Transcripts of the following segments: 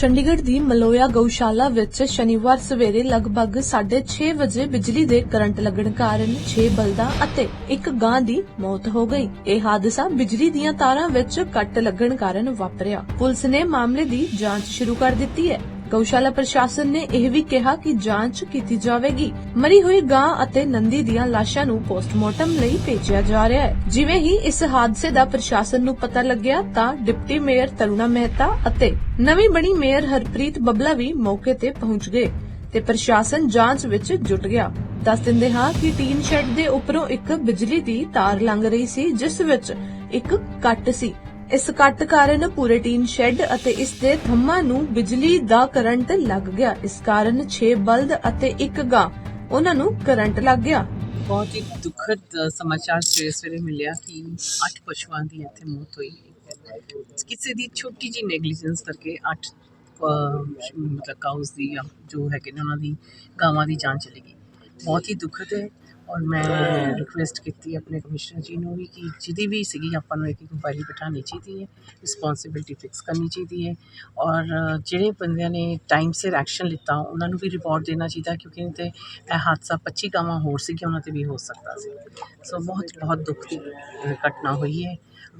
ਚੰਡੀਗੜ੍ਹ ਦੀ ਮਲੋਇਆ ਗਊਸ਼ਾਲਾ ਵਿੱਚ ਸ਼ਨੀਵਾਰ ਸਵੇਰੇ ਲਗਭਗ 6:30 ਵਜੇ ਬਿਜਲੀ ਦੇ ਕਰੰਟ ਲੱਗਣ ਕਾਰਨ 6 ਬਲਦਾਂ ਅਤੇ ਇੱਕ ਗਾਂ ਦੀ ਮੌਤ ਹੋ ਗਈ। ਇਹ ਹਾਦਸਾ ਬਿਜਲੀ ਦੀਆਂ ਤਾਰਾਂ ਵਿੱਚ ਕੱਟ ਲੱਗਣ ਕਾਰਨ ਵਾਪਰਿਆ। ਪੁਲਿਸ ਨੇ ਮਾਮਲੇ ਦੀ ਜਾਂਚ ਸ਼ੁਰੂ ਕਰ ਦਿੱਤੀ ਹੈ। ਗਊਸ਼ਾਲਾ ਪ੍ਰਸ਼ਾਸਨ ਨੇ ਇਹ ਵੀ ਕਿਹਾ ਕਿ ਜਾਂਚ ਕੀਤੀ ਜਾਵੇਗੀ। ਮਰੀ ਹੋਈ ਗਾਂ ਅਤੇ ਨੰਦੀ ਦੀਆਂ ਲਾਸ਼ਾਂ ਨੂੰ ਪੋਸਟਮਾਰਟਮ ਲਈ ਭੇਜਿਆ ਜਾ ਰਿਹਾ ਹੈ। ਜਿਵੇਂ ਹੀ ਇਸ ਹਾਦਸੇ ਦਾ ਪ੍ਰਸ਼ਾਸਨ ਨੂੰ ਪਤਾ ਲੱਗਿਆ ਤਾਂ ਡਿਪਟੀ ਮੇਅਰ ਤਰੁਣਾ ਮਹਿਤਾ ਅਤੇ ਨਵੀਂ ਬਣੀ ਮੇਅਰ ਹਰਪ੍ਰੀਤ ਬਬਲਾ ਵੀ ਮੌਕੇ ਤੇ ਪਹੁੰਚ ਗਏ ਤੇ ਪ੍ਰਸ਼ਾਸਨ ਜਾਂਚ ਵਿੱਚ ਜੁਟ ਗਿਆ। ਦੱਸ ਦਿੰਦੇ ਹਾਂ ਕਿ ਟੀਨ ਸ਼ੈੱਡ ਦੇ ਉੱਪਰੋਂ ਇੱਕ ਬਿਜਲੀ ਦੀ ਤਾਰ ਲੰਘ ਰਹੀ ਸੀ, ਜਿਸ ਵਿੱਚ ਇੱਕ ਕੱਟ ਸੀ। ਇਸ ਕੱਟ ਕਾਰਨ ਪੂਰੇ ਟੀਨ ਸ਼ੈੱਡ ਅਤੇ ਇਸ ਦੇ ਥੰਮਾਂ ਨੂੰ ਬਿਜਲੀ ਦਾ ਕਰੰਟ ਲੱਗ ਗਿਆ। ਇਸ ਕਾਰਨ 6 ਬਲਦ ਅਤੇ ਇੱਕ ਗਾਂ ਉਹਨਾਂ ਨੂੰ ਕਰੰਟ ਲੱਗ ਗਿਆ। ਬਹੁਤ ਹੀ ਦੁਖਦ ਸਮਾਚਾਰ ਸਵੇਰੇ ਸਵੇਰੇ ਮਿਲਿਆ ਕਿ ਅੱਠ ਪਸ਼ੂਆਂ ਦੀ ਇੱਥੇ ਮੌਤ ਹੋਈ। ਕਿਸੇ ਦੀ ਛੋਟੀ ਜਿਹੀ ਨੈਗਲੀਜੈਂਸ ਕਰਕੇ ਅੱਠ ਅ, ਮਤਲਬ ਕਾਊਸ ਦੀ ਜੋ ਹੈਗੇ ਨੇ ਉਹਨਾਂ ਦੀ ਗਾਵਾਂ ਦੀ ਜਾਨ ਚਲੀ ਗਈ। ਬਹੁਤ ਹੀ ਦੁਖਦ ਹੈ। ਔਰ ਮੈਂ ਰਿਕੁਐਸਟ ਕੀਤੀ ਆਪਣੇ ਕਮਿਸ਼ਨਰ ਜੀ ਨੂੰ ਵੀ ਕਿ ਜਿਹਦੀ ਵੀ ਸੀਗੀ ਆਪਾਂ ਨੂੰ ਇੱਕ ਇਨਕੁਆਇਰੀ ਬਿਠਾਉਣੀ ਚਾਹੀਦੀ ਹੈ ਰਿਸਪੌਂਸਿਬਿਲਟੀ ਫਿਕਸ ਕਰਨੀ ਚਾਹੀਦੀ ਹੈ ਔਰ ਅ, ਜਿਹੜੇ ਬੰਦਿਆਂ ਨੇ ਟਾਈਮ ਸਿਰ ਐਕਸ਼ਨ ਲਿੱਤਾ ਉਹਨਾਂ ਨੂੰ ਵੀ ਰਿਪੋਰਟ ਦੇਣਾ ਚਾਹੀਦਾ ਕਿਉਂਕਿ ਨਹੀਂ ਤੇ ਇਹ ਹਾਦਸਾ 25 ਗਾਵਾਂ ਹੋਰ ਸੀਗੀਆਂ ਉਹਨਾਂ ਤੇ ਵੀ ਹੋ ਸਕਦਾ ਸੀ ਸੋ ਬਹੁਤ ਬਹੁਤ ਦੁੱਖ ਦੀ ਅ, ਘਟਨਾ ਹੋਈ ਹੈ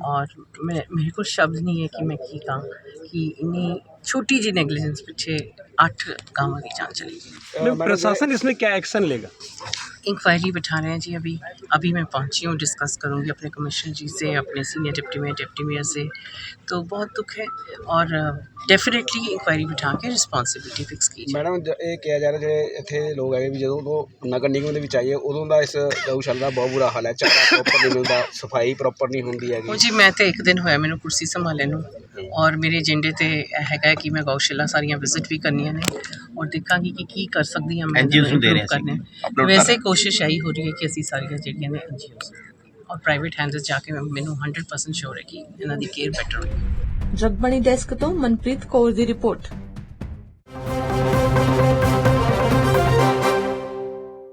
ਔਰ ਮੈਂ ਮੇਰੇ ਕੋਲ ਸ਼ਬਦ ਨਹੀਂ ਹੈ ਕਿ ਮੈਂ ਕੀ ਕਹਾਂ ਕਿ ਇੰਨੀ छोटी जी नेग्लिजेंस पीछे आठ गाँव की जान चली गई मैम प्रशासन इसमें क्या एक्शन लेगा इंक्वायरी बिठा रहे हैं जी अभी अभी मैं पहुंची हूँ डिस्कस करूंगी अपने कमिश्नर जी से अपने senior deputy mayor deputy mayor से तो बहुत दुख है और डेफिनेटली इंक्वायरी बिठा के रिस्पॉन्सिबिलिटी फिक्स की जाए ਮੈਡਮ ਜ- ਇਹ ਕਿਹਾ ਜਾ ਰਿਹਾ ਜਿਹੜੇ ਇੱਥੇ ਲੋਕ ਹੈਗੇ ਵੀ ਜਦੋਂ ਤੋਂ ਨਗਰ ਨਿਗਮ ਦੇ ਵਿੱਚ ਆਈਏ ਉਦੋਂ ਦਾ ਇਸ ਗਊਸ਼ਾਲਾ ਦਾ ਬਹੁਤ ਬੁਰਾ ਹਾਲ ਹੈ ਚਾਰਾ ਪ੍ਰੋਪਰ ਨਹੀਂ ਮਿਲਦਾ ਸਫਾਈ ਪ੍ਰੋਪਰ ਨਹੀਂ ਹੁੰਦੀ ਹੈਗੀ ਉਹ ਜੀ ਮੈਂ ਤੇ ਇੱਕ ਦਿਨ ਹੋਇਆ ਮੈਨੂੰ ਕੁਰਸੀ ਸੰਭਾਲੇ ਨੂੰ ਔਰ ਮੇਰੇ ਏਜੰਡੇ ਤੇ ਇਹ ਹੈਗਾ ਕਿ ਮੈਂ ਗਊਸ਼ਾਲਾ ਸਾਰੀਆਂ ਵਿਜ਼ਿਟ ਵੀ ਕਰਨੀਆਂ ਨੇ ਔਰ ਦੇਖਾਂਗੀ ਕਿ ਕੀ ਕਰ ਸਕਦੀ ਹਾਂ ਮੈਂ NGOs ਨੂੰ ਦੇ ਰਹੇ improve ਸੀ। ਕਰਨੇ ਵੈਸੇ ਕੋਸ਼ਿਸ਼ ਇਹੀ ਹੋ ਰਹੀ ਹੈ ਕਿ ਅਸੀਂ ਸਾਰੀਆਂ ਜਿਹੜੀਆਂ ਨੇ ਐਨਜੀਓਸ ਔਰ ਪ੍ਰਾਈਵੇਟ ਹੈਂਡਸ ਜਾ ਕੇ ਮੈਨੂੰ 100% ਸ਼ੋਰ ਹੈ ਕਿ ਇਹਨਾਂ ਦੀ ਕੇਅਰ ਬੈਟਰ ਹੋਏਗੀ। ਜਗਬਣੀ ਡੈਸਕ ਤੋਂ ਮਨਪ੍ਰੀਤ ਕੌਰ ਦੀ ਰਿਪੋਰਟ।